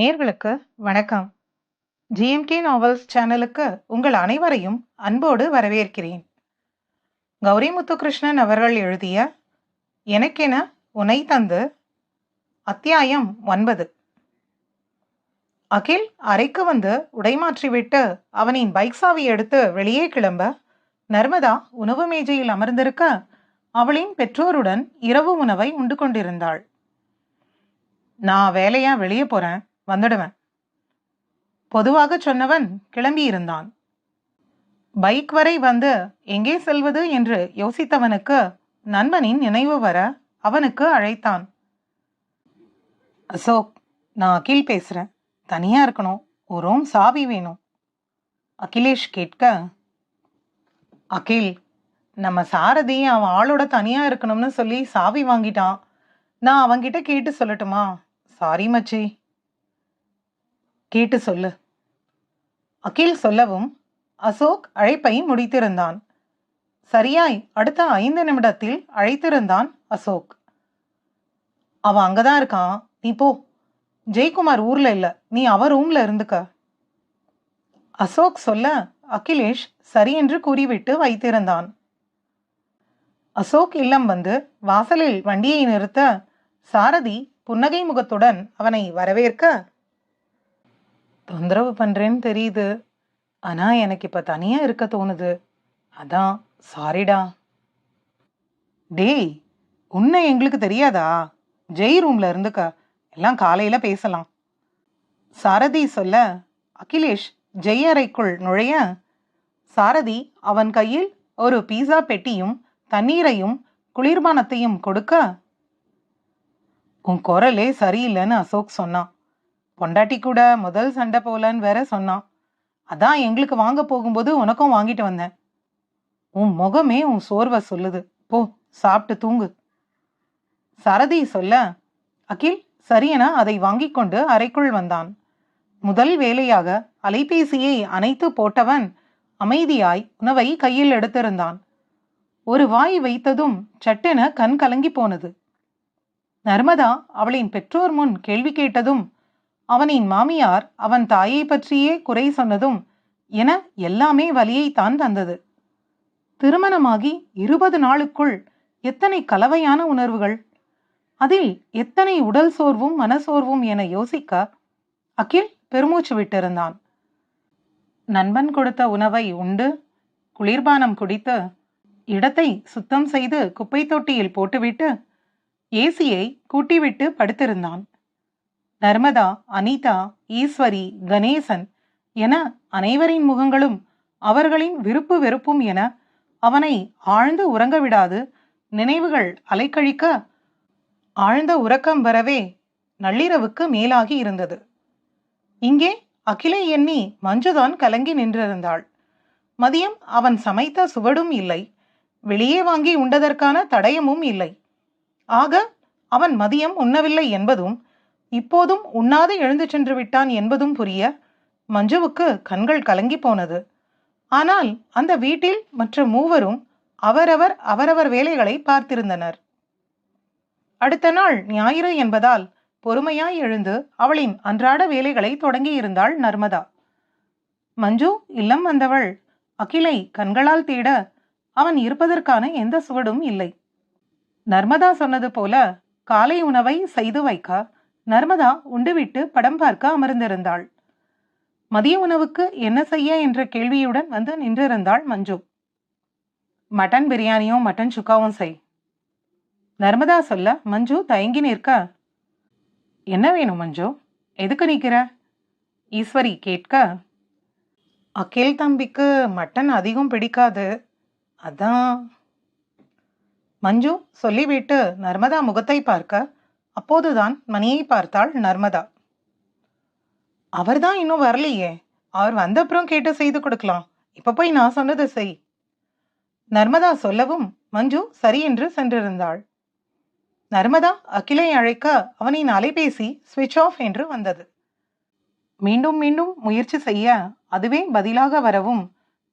நேர்களுக்கு வணக்கம். GMK novels சேனலுக்கு உங்கள் அனைவரையும் அன்போடு வரவேற்கிறேன். கௌரி முத்துகிருஷ்ணன் அவர்கள் எழுதிய எனக்கென உனை தந்து அத்தியாயம் ஒன்பது. அகில் அறைக்கு வந்து உடைமாற்றிவிட்டு அவனின் பைக் சாவி எடுத்து வெளியே கிளம்ப நர்மதா உணவு மேஜையில் அமர்ந்திருக்க அவளின் பெற்றோருடன் இரவு உணவை உண்டு கொண்டிருந்தாள். நான் வேலையா வெளியே போறேன். வந்துடுவேன். பொதுவாக சொன்னவன் கிளம்பியிருந்தான். பைக் வரை வந்து எங்கே செல்வது? என்று யோசித்தவனுக்கு நண்பனின் நினைவு வர அவனுக்கு அழைத்தான். அசோக் நான் அகில் பேசுறேன். தனியா இருக்கணும். ஒரு ரூம் சாவி வேணும். அகிலேஷ் கேட்க அகில் நம்ம சாரதி அவன் ஆளோட தனியா இருக்கணும்னு சொல்லி சாவி வாங்கிட்டான். நான் அவன்கிட்ட கேட்டு சொல்லட்டுமா? சாரி மச்சி. கேட்டு சொல்லு. அகில் சொல்லவும் அசோக் அழைப்பை முடித்திருந்தான். சரியாய் அடுத்த ஐந்து நிமிடத்தில் அழைத்திருந்தான் அசோக். அவன் அங்கதான் இருக்கான். நீ போ. ஜெயக்குமார் ஊர்ல இல்ல. நீ அவ ரூம்ல இருந்துக்க. அசோக் சொல்ல அகிலேஷ் சரி என்று கூறிவிட்டு வைத்திருந்தான். அசோக் இல்லம் வந்து வாசலில் வண்டியை நிறுத்த சாரதி புன்னகை முகத்துடன் அவனை வரவேற்க தொந்தரவு பண்ணுறேன்னு தெரியுது. ஆனால் எனக்கு இப்போ தனியாக இருக்க தோணுது. அதான் சாரிடா டேய் உன்னை எங்களுக்கு தெரியாதா? ஜெய் ரூமில் இருந்துக்க. எல்லாம் காலையில் பேசலாம். சாரதி சொல்ல அகிலேஷ் ஜெய் அறைக்குள் நுழைய. சாரதி அவன் கையில் ஒரு பீஸா பெட்டியும் தண்ணீரையும் குளிர்பானத்தையும் கொடுக்க உன் குரலே சரியில்லைன்னு அசோக் சொன்னான். பொண்டாட்டி கூட முதல் சண்டை போலன்னு வேற சொன்னான். அதான் எங்களுக்கு வாங்க போகும்போது உனக்கும் வாங்கிட்டு வந்தேன். உன் முகமே உன் சோர்வை சொல்லுது. போ சாப்பிட்டு தூங்கு. சரதி சொல்ல அகில் சரியென? அதை வாங்கிக் கொண்டு அறைக்குள் வந்தான். முதல் வேலையாக அலைபேசியை அணைத்து போட்டவன் அமைதியாய் உணவை கையில் எடுத்திருந்தான். ஒரு வாய் வைத்ததும் சட்டென கண் கலங்கி போனது. நர்மதா அவளின் பெற்றோர் முன் கேள்வி கேட்டதும் அவனின் மாமியார் அவன் தாயை பற்றியே குறை சொன்னதும் என எல்லாமே வலியைத்தான் தந்தது. திருமணமாகி இருபது நாளுக்குள் எத்தனை கலவையான உணர்வுகள். அதில் எத்தனை உடல் சோர்வும் மனசோர்வும் என யோசிக்க அகில் பெருமூச்சு விட்டிருந்தான். நண்பன் கொடுத்த உணவை உண்டு குளிர்பானம் குடித்து இடத்தை சுத்தம் செய்து குப்பை தொட்டியில் போட்டுவிட்டு ஏசியை கூட்டிவிட்டு படுத்திருந்தான். நர்மதா அனிதா ஈஸ்வரி கணேசன் என அனைவரின் முகங்களும் அவர்களின் விருப்பு வெறுப்பும் என அவனை ஆழ்ந்து உறங்க விடாது நினைவுகள் அலைக்கழிக்க ஆழ்ந்த உறக்கம் வரவே நள்ளிரவுக்கு மேலாகி இருந்தது. இங்கே அகிலை எண்ணி மஞ்சுதான் கலங்கி நின்றிருந்தாள். மதியம் அவன் சமைத்த சுவடும் இல்லை. வெளியே வாங்கி உண்டதற்கான தடயமும் இல்லை. ஆக அவன் மதியம் உண்ணவில்லை என்பதும் இப்போதும் உண்ணாது எழுந்து சென்று விட்டான் என்பதும் புரிய மஞ்சுவுக்கு கண்கள் கலங்கி போனது. ஆனால் அந்த வீட்டில் மற்ற மூவரும் அவரவர் அவரவர் வேலைகளை பார்த்திருந்தனர். அடுத்த நாள் ஞாயிறு என்பதால் பொறுமையாய் எழுந்து அவளின் அன்றாட வேலைகளை தொடங்கியிருந்தாள் நர்மதா. மஞ்சு இல்லம் வந்தவள். அகிலை கண்களால் தேட அவன் இருப்பதற்கான எந்த சுவடும் இல்லை. நர்மதா சொன்னது போல காலை உணவை செய்து வைக்க நர்மதா உண்டுவிட்டு படம் பார்க்க அமர்ந்திருந்தாள். மதிய உணவுக்கு என்ன செய்ய என்ற கேள்வியுடன் வந்து நின்றிருந்தாள் மஞ்சு. மட்டன் பிரியாணியும் மட்டன் சுக்காவும் செய். நர்மதா சொல்ல மஞ்சு தயங்கி நிற்க. என்ன வேணும் மஞ்சு? எதுக்கு நிற்கிற ஈஸ்வரி கேட்க. அகில் தம்பிக்கு மட்டன் அதிகம் பிடிக்காது. அதான். மஞ்சு சொல்லிவிட்டு நர்மதா முகத்தை பார்க்க அப்போதுதான் மணியை பார்த்தாள் நர்மதா. அவர்தான் இன்னும் வரலையே. அவர் வந்த அப்புறம் கேட்டு செய்து கொடுக்கலாம். இப்ப போய் நான் சொன்னதை செய். நர்மதா சொல்லவும் மஞ்சு சரி என்று சென்றிருந்தாள். நர்மதா அகிலை அழைக்க அவனின் அலைபேசி சுவிட்ச் ஆஃப் என்று வந்தது. மீண்டும் மீண்டும் முயற்சி செய்ய அதுவே பதிலாக வரவும்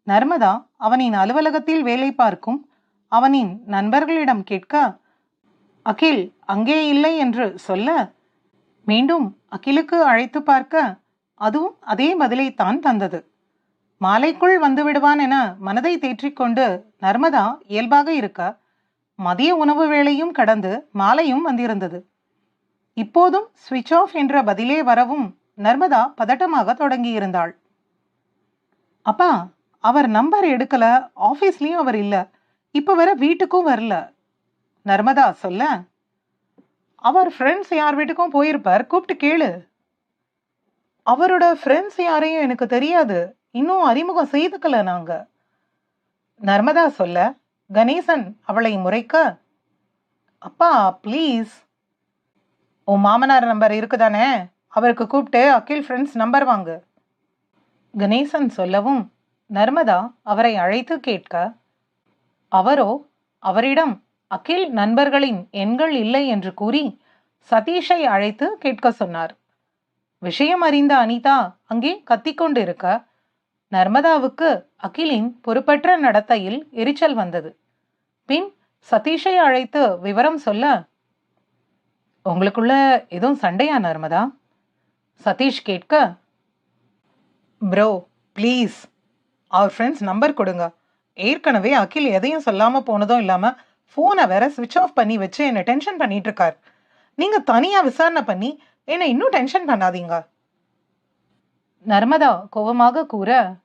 நர்மதா அவனின் அலுவலகத்தில் வேலை பார்க்கும் அவனின் நண்பர்களிடம் கேட்க அகில் அங்கே இல்லை என்று சொல்ல மீண்டும் அகிலுக்கு அழைத்து பார்க்க அதுவும் அதே பதிலை தான் தந்தது. மாலைக்குள் வந்து விடுவான் என மனதை தேற்றிக்கொண்டு நர்மதா இயல்பாக இருக்க மதிய உணவு வேளையும் கடந்து மாலையும் வந்திருந்தது. இப்போதும் சுவிட்ச் ஆஃப் என்ற பதிலே வரவும் நர்மதா பதட்டமாக தொடங்கியிருந்தாள். அப்பா அவர் நம்பர் எடுக்கல ஆஃபீஸ்லயும் அவர் இல்லை இப்போ வர வீட்டுக்கும் வரல நர்மதா சொல்ல. அவர் ஃப்ரெண்ட்ஸ் யார் வீட்டுக்கும் போயிருப்பார். கூப்பிட்டு கேளு. அவரோட ஃப்ரெண்ட்ஸ் யாரையும் எனக்கு தெரியாது. இன்னும் அறிமுகம் செய்துக்கல நாங்க. நர்மதா சொல்ல. கணேசன் அவளை முறைக்க. அப்பா ப்ளீஸ் உன் மாமனார் நம்பர் இருக்குதானே? அவருக்கு கூப்பிட்டு அகில் ஃப்ரெண்ட்ஸ் நம்பர் வாங்கு. கணேசன் சொல்லவும். நர்மதா அவரை அழைத்து கேட்க. அவரோ? அவரிடம். அகில் நண்பர்களின் எண்கள் இல்லை என்று கூறி சதீஷை அழைத்து கேட்க சொன்னார். விஷயம் அறிந்த அனிதா அங்கே கத்திக்கொண்டிருக்க நர்மதாவுக்கு அகிலின் பொறுப்பற்ற நடத்தையில் எரிச்சல் வந்தது. பின் சதீஷை அழைத்து விவரம் சொல்ல உங்களுக்குள்ள எதுவும் சண்டையா நர்மதா? சதீஷ் கேட்க ப்ரோ ப்ளீஸ். அவர் ஃப்ரெண்ட்ஸ் நம்பர் கொடுங்க. ஏற்கனவே அகில் எதையும் சொல்லாமல் போனதும் இல்லாமல் ஃபோனை வேற ஸ்விட்ச் ஆஃப் பண்ணி வச்சு என்னை டென்ஷன் பண்ணிட்டு இருக்கார் நீங்க தனியா விசாரணை பண்ணி என்னை இன்னும் டென்ஷன் பண்ணாதீங்க. நர்மதா கோபமாக கூற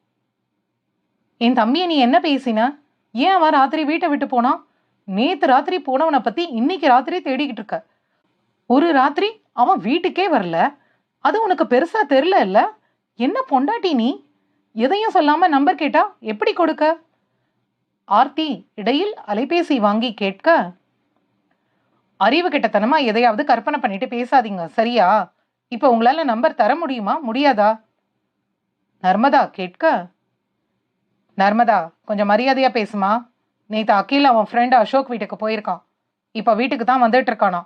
என் தம்பியை நீ என்ன பேசின? ஏன் அவன் ராத்திரி வீட்டை விட்டு போனான் நேத்து ராத்திரி போனவனை பத்தி இன்னைக்கு ராத்திரி தேடிக்கிட்டு இருக்க. ஒரு ராத்திரி அவன் வீட்டுக்கே வரல. அது உனக்கு பெருசா தெரியல இல்ல? என்ன பொண்டாட்டி நீ? எதையும் சொல்லாம நம்பர் கேட்டா எப்படி கொடுக்க? ஆர்த்தி இடையில் அலைபேசி வாங்கி கேட்க அறிவு கெட்டத்தனமா எதையாவது கற்பனை பண்ணிட்டு பேசாதீங்க சரியா? இப்ப உங்களால நம்பர் தர முடியுமா? முடியாதா? நர்மதா கேட்க நர்மதா கொஞ்சம் மரியாதையா பேசுமா? நேத்து அகில் அவன் ஃப்ரெண்ட் அசோக் வீட்டுக்கு போயிருக்கான். இப்ப வீட்டுக்கு தான் வந்துட்டு இருக்கானா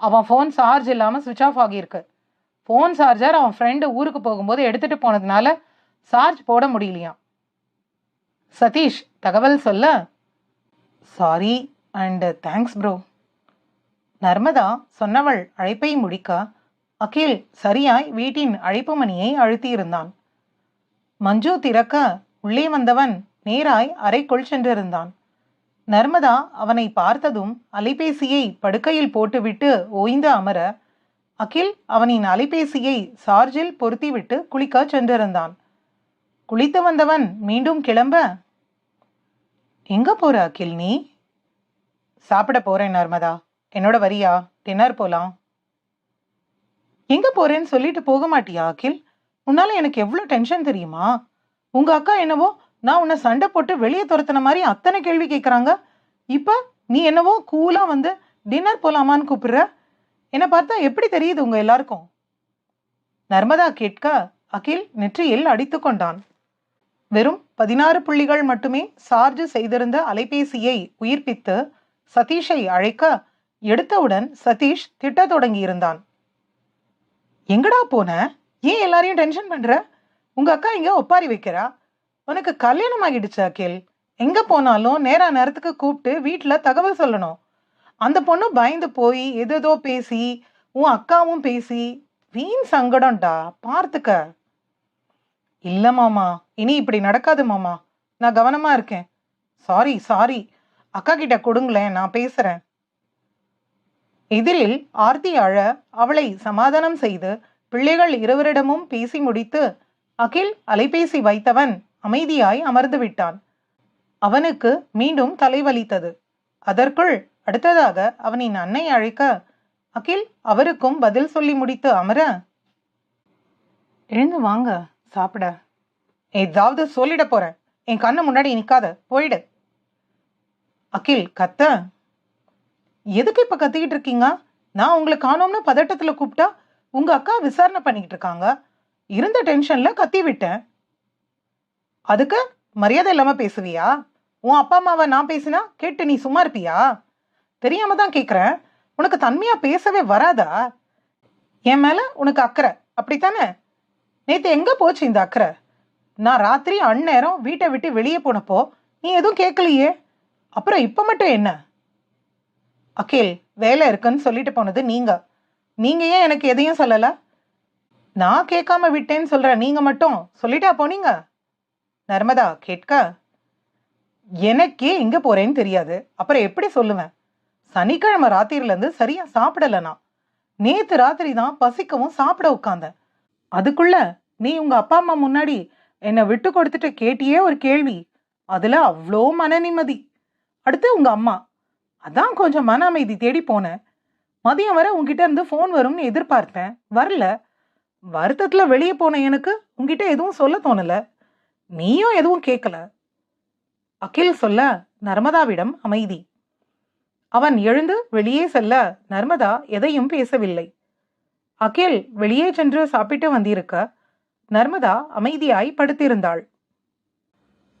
அவன் ஃபோன் சார்ஜ் இல்லாம சுவிட்ச் ஆஃப் ஆகியிருக்கு. ஃபோன் சார்ஜர் அவன் ஃப்ரெண்டு ஊருக்கு போகும்போது எடுத்துட்டு போனதுனால சார்ஜ் போட முடியலையாம். சதீஷ் தகவல் சொல்ல. Sorry and thanks bro Narmada சொன்னவள் அழைப்பை முடிக்க அகில் சரியாய் வீட்டின் அழைப்பு மணியை அழுத்தியிருந்தான். மஞ்சு திறக்க உள்ளே வந்தவன் நேராய் அறைக்குள் சென்றிருந்தான். நர்மதா அவனை பார்த்ததும் அலைபேசியை படுக்கையில் போட்டுவிட்டு ஓய்ந்து அமர அகில் அவனின் அலைபேசியை சார்ஜில் பொருத்திவிட்டு குளிக்க சென்றிருந்தான். குளித்து வந்தவன் மீண்டும் கிளம்ப. எங்க போற அகில் நீ? சாப்பிட போறேன் நர்மதா. என்னோட வரியா? டின்னர் போலாம். எங்க போறேன்னு சொல்லிட்டு போக மாட்டியா அகில்? உன்னால எனக்கு எவ்வளவு டென்ஷன் தெரியுமா? உங்க அக்கா என்னவோ நான் உன்னை சண்டை போட்டு வெளியே துரத்தின மாதிரி அத்தனை கேள்வி கேட்குறாங்க இப்ப நீ என்னவோ கூலா வந்து டின்னர் போலாமான்னு கூப்பிடுற? என்னை பார்த்தா எப்படி தெரியுது உங்க எல்லாருக்கும்? நர்மதா கேட்க அகில் நெற்றியில் அடித்து கொண்டான். வெறும் பதினாறு புள்ளிகள் மட்டுமே சார்ஜ் செய்திருந்த அலைபேசியை உயிர்ப்பித்து சதீஷை அழைக்க எடுத்தவுடன் சதீஷ் திட்டத் தொடங்கியிருந்தான். எங்கடா போன? ஏன் எல்லாரையும் டென்ஷன் பண்ற? உங்க அக்கா இங்க ஒப்பாரி வைக்கிறா? உனக்கு கல்யாணம் ஆகிடுச்சு அகில். எங்க போனாலும் நேரா நேரத்துக்கு கூப்பிட்டு வீட்டில் தகவல் சொல்லணும். அந்த பொண்ணு பயந்து போய் எதேதோ பேசி உன் அக்காவும் பேசி வீண் சங்கடம்டா. பார்த்துக்க. இல்ல மாமா இனி இப்படி நடக்காது மாமா. நான் கவனமா இருக்கேன். Sorry sorry. அக்கா கிட்ட கொடுங்களேன் நான் பேசுறேன். எதிரில் ஆர்த்தி அழ அவளை சமாதானம் செய்து பிள்ளைகள் இருவரிடமும் பேசி முடித்து அகில் அலைபேசி வைத்தவன் அமைதியாய் அமர்ந்து விட்டான். அவனுக்கு மீண்டும் தலைவலித்தது அதற்குள் அடுத்ததாக அவனின் அன்னை அழைக்க அகில் அவருக்கும் பதில் சொல்லி முடித்து அமர எழுந்து வாங்க. சாப்பிட. ஏதாவது சொல்லிட போறேன் என் கண்ணு முன்னாடி நிக்காத. போயிடு. அகில் கத்த. எதுக்கு இப்ப கத்திக்கிட்டு இருக்கீங்க? நான் உங்களை காணோம்னு பதட்டத்துல கூப்பிட்டா உங்க அக்கா விசாரணை பண்ணிக்கிட்டு இருக்காங்க. இருந்த டென்ஷன்ல கத்தி விட்டேன். அதுக்கு மரியாதை இல்லாம பேசுவியா? உன் அப்பா அம்மாவை நான் பேசினா கேட்டு நீ சும்மா இருப்பியா? தெரியாம தான் கேக்குறேன். உனக்கு தன்மையா பேசவே வராதா? என் மேல உனக்கு அக்கறை. அப்படித்தானே? நேற்று எங்கே போச்சு இந்த அக்கறை? நான் ராத்திரி அந்நேரம் வீட்டை விட்டு வெளியே போனப்போ நீ எதுவும் கேட்கலையே அப்புறம் இப்போ மட்டும் என்ன? அகில் வேலை இருக்குன்னு சொல்லிட்டு போனது நீங்கள் நீங்கள் ஏன் எனக்கு எதையும் சொல்லலை? நான் கேட்காம விட்டேன்னு சொல்கிறேன் நீங்கள் மட்டும் சொல்லிட்டா போனீங்க நர்மதா கேட்க. எனக்கே எங்கே போகிறேன்னு தெரியாது. அப்புறம் எப்படி சொல்லுவேன்? சனிக்கிழமை ராத்திரிலேருந்து சரியாக சரியா நேற்று நான். ராத்திரி தான் பசிக்கவும் சாப்பிட உட்காந்தேன் அதுக்குள்ள நீ உங்க அப்பா அம்மா முன்னாடி என்னை விட்டு கொடுத்துட்டு கேட்டியே ஒரு கேள்வி. அதுல அவ்வளோ மன நிம்மதி. அடுத்து உங்க அம்மா. அதான் கொஞ்சம் மன அமைதி தேடி போனேன். மதியம் வரை உங்ககிட்ட இருந்து ஃபோன் வரும்னு எதிர்பார்த்தேன். வரல. வருத்தத்துல வெளியே போன எனக்கு உங்ககிட்ட எதுவும் சொல்ல தோணல. நீயும் எதுவும் கேட்கல அகில் சொல்ல நர்மதாவிடம் அமைதி. அவன் எழுந்து வெளியே செல்ல நர்மதா எதையும் பேசவில்லை. அகில் வெளியே சென்று சாப்பிட்டு வந்திருக்க நர்மதா அமைதியாய் படுத்திருந்தாள்.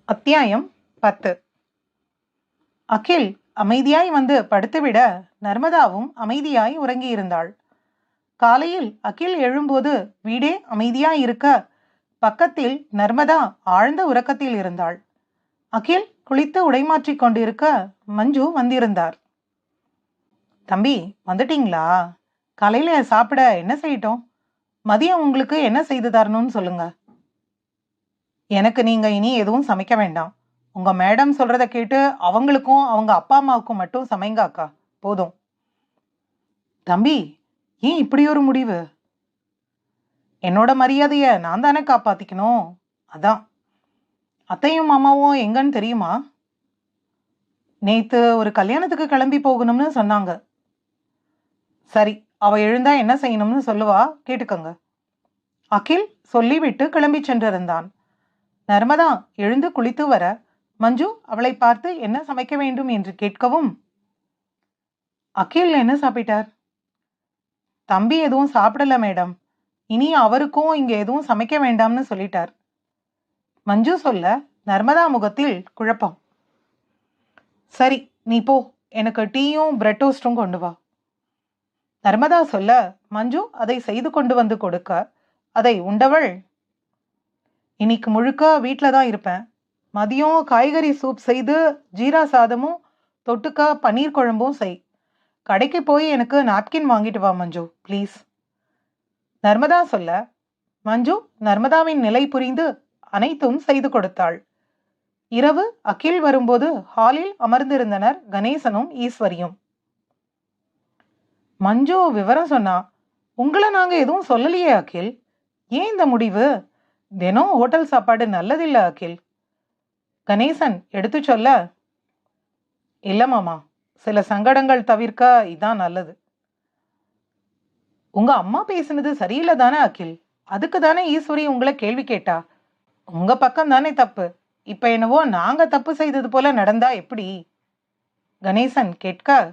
அத்தியாயம் பத்து. அகில் அமைதியாய் வந்து படுத்துவிட நர்மதாவும் அமைதியாய் உறங்கியிருந்தாள். காலையில் அகில் எழும்போது வீடே அமைதியாய் இருக்க பக்கத்தில் நர்மதா ஆழ்ந்த உறக்கத்தில் இருந்தாள். அகில் குளித்து உடைமாற்றிக் கொண்டிருக்க மஞ்சு வந்திருந்தார். தம்பி வந்துட்டீங்களா? காலையில சாப்பிட என்ன செய்யட்டும்? மதியம் உங்களுக்கு என்ன செய்து தரணும்னு சொல்லுங்க. எனக்கு நீங்க இனி எதுவும் சமைக்க வேண்டாம். உங்க மேடம் சொல்றத கேட்டு அவங்களுக்கும் அவங்க அப்பா அம்மாவுக்கும் மட்டும் சமைங்க அக்கா. போதும். தம்பி ஏன் இப்படி ஒரு முடிவு? என்னோட மரியாதைய நான் தானே காப்பாத்திக்கணும்? அதான். அத்தையும் மாமாவும் எங்கன்னு தெரியுமா? நேத்து ஒரு கல்யாணத்துக்கு கிளம்பி போகணும்னு சொன்னாங்க. சரி அவ எழுந்தா என்ன செய்யணும்னு சொல்லுவா? கேட்டுக்கோங்க. அகில் சொல்லிவிட்டு கிளம்பி சென்றிருந்தான். நர்மதா எழுந்து குளித்து வர மஞ்சு அவளை பார்த்து என்ன சமைக்க வேண்டும் என்று கேட்கவும்? அகில் என்ன சாப்பிட்டார்? தம்பி எதுவும் சாப்பிடல மேடம். இனி அவருக்கும் இங்க எதுவும் சமைக்க வேண்டாம்னு சொல்லிட்டார். மஞ்சு சொல்ல நர்மதா முகத்தில் குழப்பம். சரி நீ போ. எனக்கு டீயும் பிரெட் டோஸ்டும் கொண்டு வா. நர்மதா சொல்ல மஞ்சு அதை செய்து கொண்டு வந்து கொடுக்க. அதை உண்டவள். இன்னைக்கு முழுக்க வீட்டில் தான் இருப்பேன். மதியம் காய்கறி சூப் செய்து ஜீரா சாதமும் தொட்டுக்க பன்னீர் குழம்பும் செய். கடைக்கு போய் எனக்கு நாப்கின் வாங்கிட்டு வா மஞ்சு ப்ளீஸ். நர்மதா சொல்ல மஞ்சு நர்மதாவின் நிலை புரிந்து அனைத்தும் செய்து கொடுத்தாள். இரவு அகில் வரும்போது ஹாலில் அமர்ந்திருந்தனர் கணேசனும் ஈஸ்வரியும். மஞ்சு விவரம் சொன்னா உங்களை நாங்க எதுவும் சொல்லலையே அகில். ஏன் இந்த முடிவு? தினம் ஹோட்டல் சாப்பாடு நல்லதில்லை அகில். கணேசன் எடுத்து சொல்ல. இல்லை மாமா. சில சங்கடங்கள் தவிர்க்க இதான் நல்லது. உங்க அம்மா பேசினது சரியில்லை தானே அகில்? அதுக்கு தானே ஈஸ்வரி உங்களை கேள்வி கேட்டா? உங்க பக்கம் தானே தப்பு. இப்ப என்னவோ நாங்க தப்பு செய்தது போல நடந்தா எப்படி? கணேசன் கேட்க.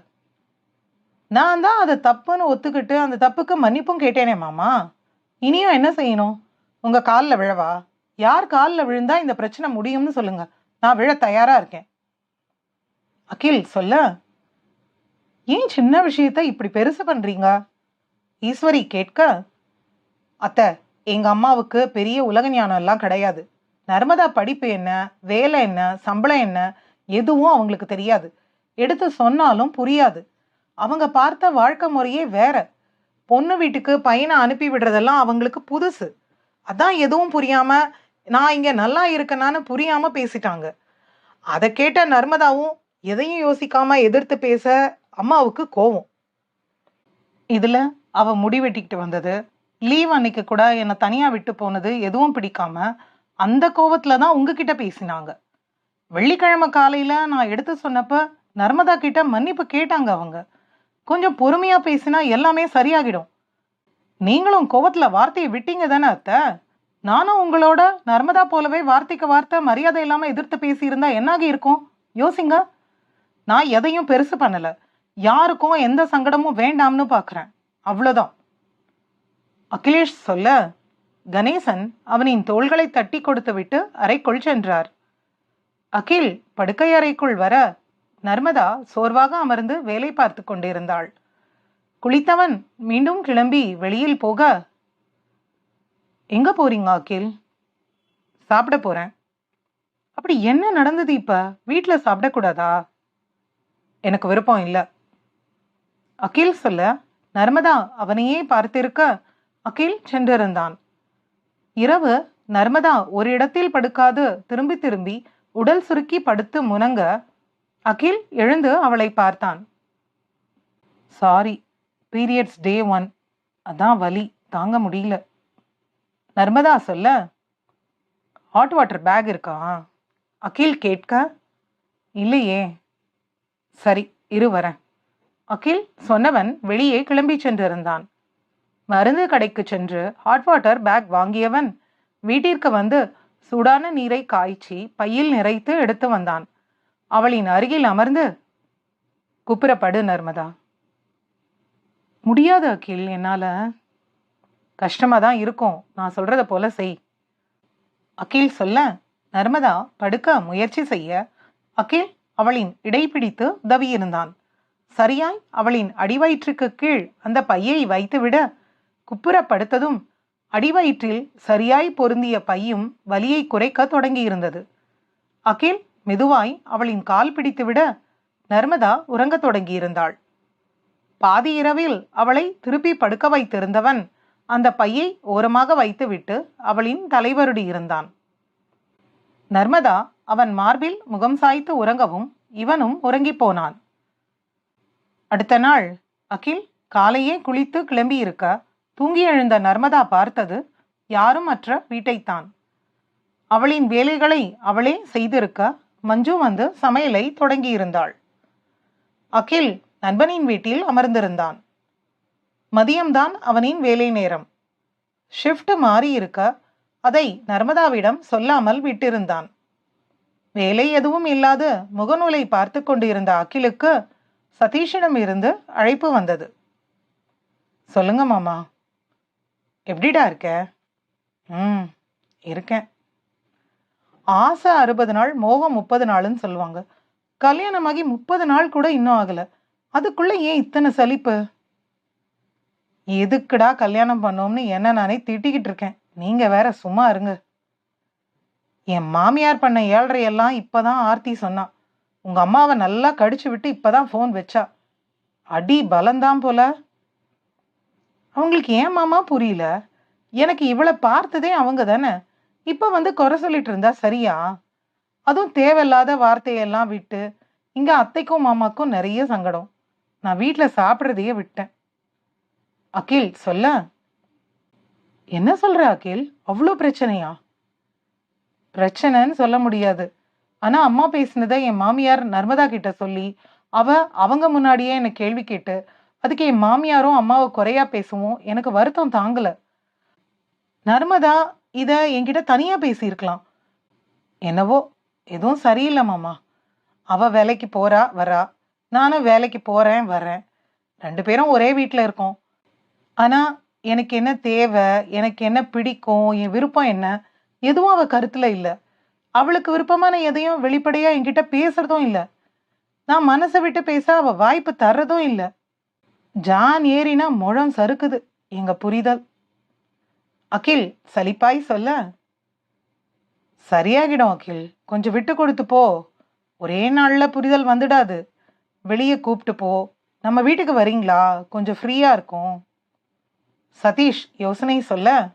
நான் தான் அதை தப்புன்னு ஒத்துக்கிட்டு அந்த தப்புக்கு மன்னிப்பும் கேட்டேனே மாமா. இனியும் என்ன செய்யணும்? உங்கள் காலில் விழவா? யார் காலில் விழுந்தா இந்த பிரச்சனை முடியும்னு சொல்லுங்க. நான் விழ தயாராக இருக்கேன். அகில் சொல்ல. ஏன் சின்ன விஷயத்தை இப்படி பெருசு பண்ணுறீங்க ஈஸ்வரி கேட்க. அத்தை எங்கள் அம்மாவுக்கு பெரிய உலக ஞானம் எல்லாம் கிடையாது. நர்மதா படிப்பு என்ன? வேலை என்ன? சம்பளம் என்ன? எதுவும் அவங்களுக்கு தெரியாது. எடுத்து சொன்னாலும் புரியாது. அவங்க பார்த்த வாழ்க்கை முறையே வேற. பொண்ணு வீட்டுக்கு பையனை அனுப்பி விடுறதெல்லாம் அவங்களுக்கு புதுசு. அதான் எதுவும் புரியாம நான் இங்க நல்லா இருக்கேனான்னு புரியாம பேசிட்டாங்க. அதை கேட்ட நர்மதாவும் எதையும் யோசிக்காம எதிர்த்து பேச அம்மாவுக்கு கோவம். இதுல அவ முடி வெட்டிக்கிட்டு வந்தது லீவ் அன்னைக்கு கூட என்னை தனியா விட்டு போனது எதுவும் பிடிக்காம அந்த கோவத்துல தான் உங்ககிட்ட பேசினாங்க. வெள்ளிக்கிழமை காலையில நான் எடுத்து சொன்னப்ப நர்மதா கிட்ட மன்னிப்பு கேட்டாங்க அவங்க. கொஞ்சம் பொறுமையா பேசினா எல்லாமே சரியாகிடும். நீங்களும் கோவத்தில் வார்த்தையை விட்டீங்க தானே அத்தை? நானும் உங்களோட நர்மதா போலவே வார்த்தைக்கு வார்த்தை மரியாதை இல்லாம எதிர்த்து பேசியிருந்தா என்னாகி இருக்கும்? யோசிங்க. நான் எதையும் பெருசு பண்ணல. யாருக்கும் எந்த சங்கடமும் வேண்டாம்னு பார்க்கறேன் அவ்வளோதான் அகிலேஷ் சொல்ல கணேசன் அவனின் தோள்களை தட்டி கொடுத்துவிட்டு அறைக்குள் சென்றார். அகில் படுக்கை அறைக்குள் வர நர்மதா சோர்வாக அமர்ந்து வேலை பார்த்து கொண்டிருந்தாள். குளித்தவன் மீண்டும் கிளம்பி வெளியில் போக எங்க போறீங்க அகில்? சாப்பிட போறேன். அப்படி என்ன நடந்தது இப்ப? வீட்டில் சாப்பிடக்கூடாதா எனக்கு விருப்பம் இல்லை. அகில் சொல்ல நர்மதா அவனையே பார்த்திருக்க அகில் சென்றிருந்தான். இரவு நர்மதா ஒரு இடத்தில் படுக்காது திரும்பி திரும்பி உடல் சுருக்கி படுத்து முனங்க அகில் எழுந்து அவளை பார்த்தான். சாரி பீரியட்ஸ் டே ஒன் அதான் வலி தாங்க முடியல. நர்மதா சொல்ல. ஹாட் வாட்டர் பேக் இருக்கா? அகில் கேட்க. இல்லையே. சரி இரு வரேன். அகில் சொன்னவன் வெளியே கிளம்பி சென்றிருந்தான். மருந்து கடைக்கு சென்று ஹாட் வாட்டர் பேக் வாங்கியவன் வீட்டிற்கு வந்து சூடான நீரை காய்ச்சி பையில் நிறைத்து எடுத்து வந்தான். அவளின் அருகில் அமர்ந்து குப்புறப்படு நர்மதா. முடியாத அகில் என்னால கஷ்டமா தான் இருக்கும். நான் சொல்றத போல செய். அகில் சொல்ல. நர்மதா படுக்க முயற்சி செய்ய. அகில் அவளின் இடைப்பிடித்து உதவியிருந்தான். சரியாய் அவளின் அடிவயிற்றுக்கு கீழ் அந்த பையை வைத்துவிட குப்புற படுத்ததும் அடிவயிற்றில் சரியாய் பொருந்திய பையும் வலியை குறைக்க தொடங்கியிருந்தது. அகில் மெதுவாய் அவளின் கால் பிடித்துவிட நர்மதா உறங்கத் தொடங்கியிருந்தாள். பாதி இரவில் அவளை திருப்பி படுக்க வைத்திருந்தவன் அந்த பையை ஓரமாக வைத்துவிட்டு அவளின் தலைவருடி இருந்தான். நர்மதா அவன் மார்பில் முகம் சாய்த்து உறங்கவும் இவனும் உறங்கிப் போனான். அடுத்த நாள் அகில் காலையே குளித்து கிளம்பியிருக்க தூங்கி எழுந்த நர்மதா பார்த்தது யாரும் அற்ற வீட்டைத்தான். அவளின் வேலைகளை அவளே செய்திருக்க மஞ்சு வந்து சமையலை தொடங்கியிருந்தாள். அகில் நண்பனின் வீட்டில் அமர்ந்திருந்தான். மதியம்தான் அவனின் வேலை நேரம். ஷிஃப்ட் மாறி இருக்க அதை நர்மதாவிடம் சொல்லாமல் விட்டிருந்தான். வேலை எதுவும் இல்லாது முகநூலை பார்த்து கொண்டிருந்த அகிலுக்கு சதீஷிடம் இருந்து அழைப்பு வந்தது. சொல்லுங்க மாமா. எப்படிடா இருக்க? ம் இருக்கேன். ஆசை அறுபது நாள் மோகம் முப்பது நாள்னு சொல்லுவாங்க. கல்யாணமாகி முப்பது நாள் கூட இன்னும் ஆகலை. அதுக்குள்ளே ஏன் இத்தனை சலிப்பு? எதுக்குடா கல்யாணம் பண்ணோம்னு என்ன நானே திட்டிக்கிட்டு இருக்கேன். நீங்கள் வேற சும்மா இருங்க. என் மாமியார் பண்ண ஏழ்றையெல்லாம் இப்பதான் ஆர்த்தி சொன்னான் உங்கள் அம்மாவை நல்லா கடிச்சு விட்டு இப்போ தான் ஃபோன் வச்சா. அடி பலந்தான் போல. அவங்களுக்கு ஏன் மாமா புரியல? எனக்கு இவளை பார்த்ததே அவங்க தானே. இப்போ வந்து குறை சொல்லிட்டு இருந்தா சரியா? அதுவும் தேவையில்லாத வார்த்தையெல்லாம் விட்டு இங்கே அத்தைக்கும் மாமாக்கும் நிறைய சங்கடம். நான் வீட்டில் சாப்பிட்றதையே விட்டேன். அகில் சொல்ல. என்ன சொல்கிற அகில்? அவ்வளோ பிரச்சனையா? பிரச்சனைன்னு சொல்ல முடியாது. ஆனால் அம்மா பேசினதை என் மாமியார் நர்மதா கிட்ட சொல்லி அவ அவங்க முன்னாடியே என்னை கேள்வி கேட்டு அதுக்கு என் மாமியாரும் அம்மாவை குறையா பேசவும் எனக்கு வருத்தம் தாங்கலை. நர்மதா இதை என்கிட்ட தனியாக பேசியிருக்கலாம். என்னவோ எதுவும் சரியில்லை மாமா. அவள் வேலைக்கு போகிறா வரா. நானும் வேலைக்கு போகிறேன் வரேன். ரெண்டு பேரும் ஒரே வீட்டில் இருக்கோம். ஆனால் எனக்கு என்ன தேவை எனக்கு என்ன பிடிக்கும் என் விருப்பம் என்ன எதுவும் அவள் கருத்தில் இல்லை. அவளுக்கு விருப்பமான எதையும் வெளிப்படையாக என்கிட்ட பேசுறதும் இல்லை. நான் மனசை விட்டு பேச அவள் வாய்ப்பு தர்றதும் இல்லை. ஜான் ஏறினா முழம் சறுக்குது. எங்கள் புரிதல்? அகில் சலிப்பாய் சொல்ல சரியாகிடும் அகில் கொஞ்சம் விட்டு கொடுத்து போ. ஒரே நாளில் புரிதல் வந்துடாது. வெளியே கூப்பிட்டு போ. நம்ம வீட்டுக்கு வரீங்களா? கொஞ்சம் ஃப்ரீயாக இருக்கும். சதீஷ் யோசனை சொல்ல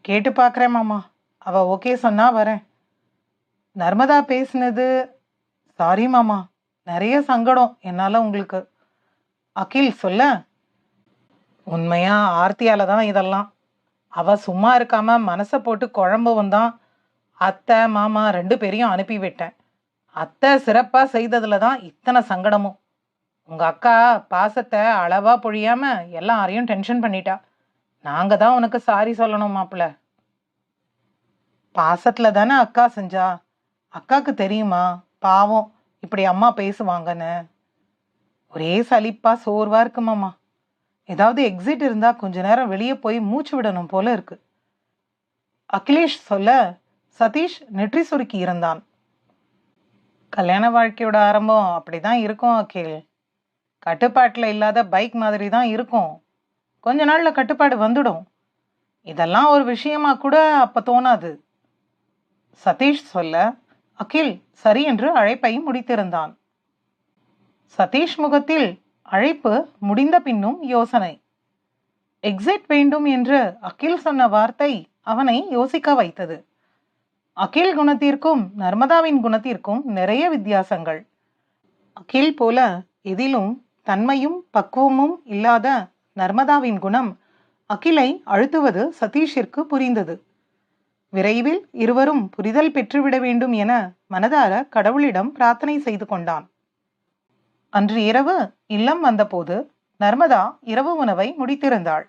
கேட்டு பார்க்குறேன் மாமா. அவ ஓகே சொன்னா வரேன். நர்மதா பேசினது சாரி மாமா. நிறைய சங்கடம் என்னால் உங்களுக்கு. அகில் சொல்ல உண்மையாக ஆர்த்தியால் தான் இதெல்லாம். அவ சும்மா இருக்காம மனசை போட்டு குழம்பவும் தான் அத்தை மாமா ரெண்டு பேரையும் அனுப்பி விட்டேன். அத்தை சிறப்பாக செய்ததில் தான் இத்தனை சங்கடமும். உங்கள் அக்கா பாசத்தை அளவாக பொழியாம எல்லாரையும் டென்ஷன் பண்ணிட்டா. நாங்கள் தான் உனக்கு சாரி சொல்லணும் மாப்பிள்ள. பாசத்தில் தானே அக்கா செஞ்சா? அக்காவுக்கு தெரியுமா? பாவம் இப்படி அம்மா பேசுவாங்கன்னு. ஒரே சலிப்பாக சோர்வாக இருக்குமாம்மா ஏதாவது எக்ஸிட் இருந்தால் கொஞ்ச நேரம் வெளியே போய் மூச்சு விடணும் போல இருக்கு. அகிலேஷ் சொல்ல சதீஷ் நெற்றி சுருக்கி இருந்தான். கல்யாண வாழ்க்கையோட ஆரம்பம் அப்படிதான் இருக்கும் அகில். கட்டுப்பாட்டில் இல்லாத பைக் மாதிரி தான் இருக்கும். கொஞ்ச நாளில் கட்டுப்பாடு வந்துடும். இதெல்லாம் ஒரு விஷயமா கூட அப்போ தோணாது. சதீஷ் சொல்ல அகில் சரி என்று அழைப்பை முடித்திருந்தான். சதீஷ் முகத்தில் அழைப்பு முடிந்த பின்னும் யோசனை. எக்ஸிட் வேண்டும் என்று அகில் சொன்ன வார்த்தை அவனை யோசிக்க வைத்தது. அகில் குணத்திற்கும் நர்மதாவின் குணத்திற்கும் நிறைய வித்தியாசங்கள். அகில் போல எதிலும் தன்மையும் பக்குவமும் இல்லாத நர்மதாவின் குணம் அகிலை அழுத்துவது சதீஷிற்கு புரிந்தது. விரைவில் இருவரும் புரிதல் பெற்றுவிட வேண்டும் என மனதார கடவுளிடம் பிரார்த்தனை செய்து கொண்டான். அன்று இரவு இல்லம் வந்தபோது நர்மதா இரவு உணவை முடித்திருந்தாள்.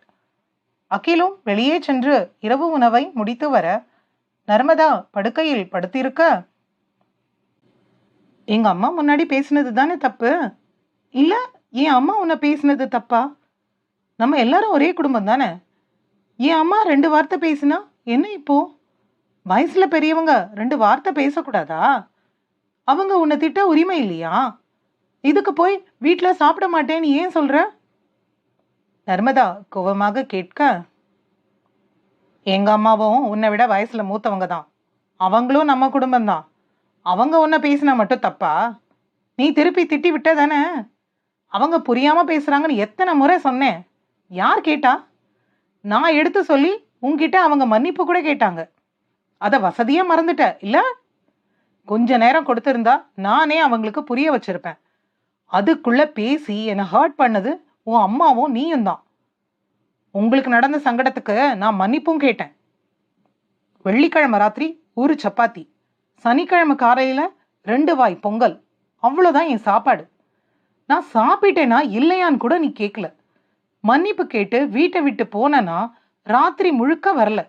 அகிலும் வெளியே சென்று இரவு உணவை முடித்து வர நர்மதா படுக்கையில் படுத்திருக்க எங்க அம்மா முன்னாடி பேசினது தானே தப்பு? இல்ல என் அம்மா உன்னை பேசினது தப்பா? நம்ம எல்லாரும் ஒரே குடும்பம் தானே? என் அம்மா ரெண்டு வார்த்தை பேசினா என்ன இப்போ? வயசுல பெரியவங்க ரெண்டு வார்த்தை பேசக்கூடாதா? அவங்க உன்னை திட்ட உரிமை இல்லையா? இதுக்கு போய் வீட்டில் சாப்பிட மாட்டேன்னு ஏன் சொல்ற? நர்மதா கோவமாக கேட்க எங்கள் அம்மாவும் உன்னை விட வயசில் மூத்தவங்க தான். அவங்களும் நம்ம குடும்பம் தான். அவங்க உன்னை பேசினா மட்டும் தப்பா? நீ திருப்பி திட்டி விட்ட தானே? அவங்க புரியாமல் பேசுகிறாங்கன்னு எத்தனை முறை சொன்னேன். யார் கேட்டா? நான் எடுத்து சொல்லி உங்ககிட்ட அவங்க மன்னிப்பு கூட கேட்டாங்க. அதை வசதியாக மறந்துட்ட இல்லை? கொஞ்ச நேரம் கொடுத்துருந்தா நானே அவங்களுக்கு புரிய வச்சுருப்பேன். அதுக்குள்ள பேசி என்னை ஹர்ட் பண்ணது உன் அம்மாவும் நீயும் தான். உங்களுக்கு நடந்த சங்கடத்துக்கு நான் மன்னிப்பும் கேட்டேன். வெள்ளிக்கிழமை ராத்திரி ஒரு சப்பாத்தி சனிக்கிழமை காலையில் ரெண்டு வாய் பொங்கல் அவ்வளோதான் என் சாப்பாடு. நான் சாப்பிட்டேனா இல்லையான்னு கூட நீ கேட்கல மன்னிப்பு கேட்டு வீட்டை விட்டு போனேன்னா ராத்திரி முழுக்க வரல.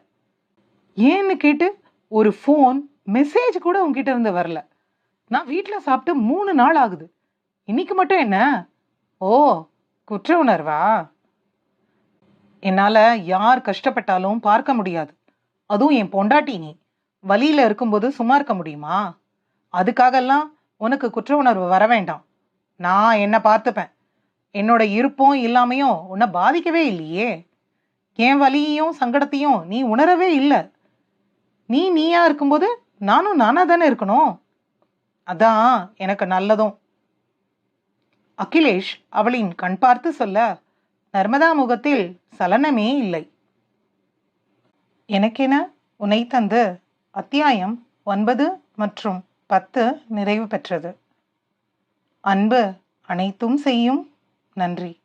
ஏன்னு கேட்டு ஒரு ஃபோன் மெசேஜ் கூட உங்ககிட்ட இருந்து வரல. நான் வீட்டில் சாப்பிட்டு மூணு நாள் ஆகுது. இன்னைக்கு மட்டும் என்ன? ஓ குற்ற உணர்வா? என்னால் யார் கஷ்டப்பட்டாலும் பார்க்க முடியாது. அதுவும் என் பொண்டாட்டி நீ. வழியில் இருக்கும்போது சும்மா இருக்க முடியுமா? அதுக்காகலாம் உனக்கு குற்ற உணர்வு வர வேண்டாம். நான் என்னை பார்த்துப்பேன். என்னோட இருப்பும் இல்லாமையும் உன்னை பாதிக்கவே இல்லையே. என் வலியையும் சங்கடத்தையும் நீ உணரவே இல்லை. நீ நீயா இருக்கும்போது நானும் நானா தானே இருக்கணும்? அதான் எனக்கு நல்லதும். அகிலேஷ் அவளின் கண் பார்த்து சொல்ல நர்மதா முகத்தில் சலனமே இல்லை. எனக்கென உனை தந்து அத்தியாயம் ஒன்பது மற்றும் பத்து நிறைவு பெற்றது. அன்பு அனைத்தும் செய்யும். நன்றி.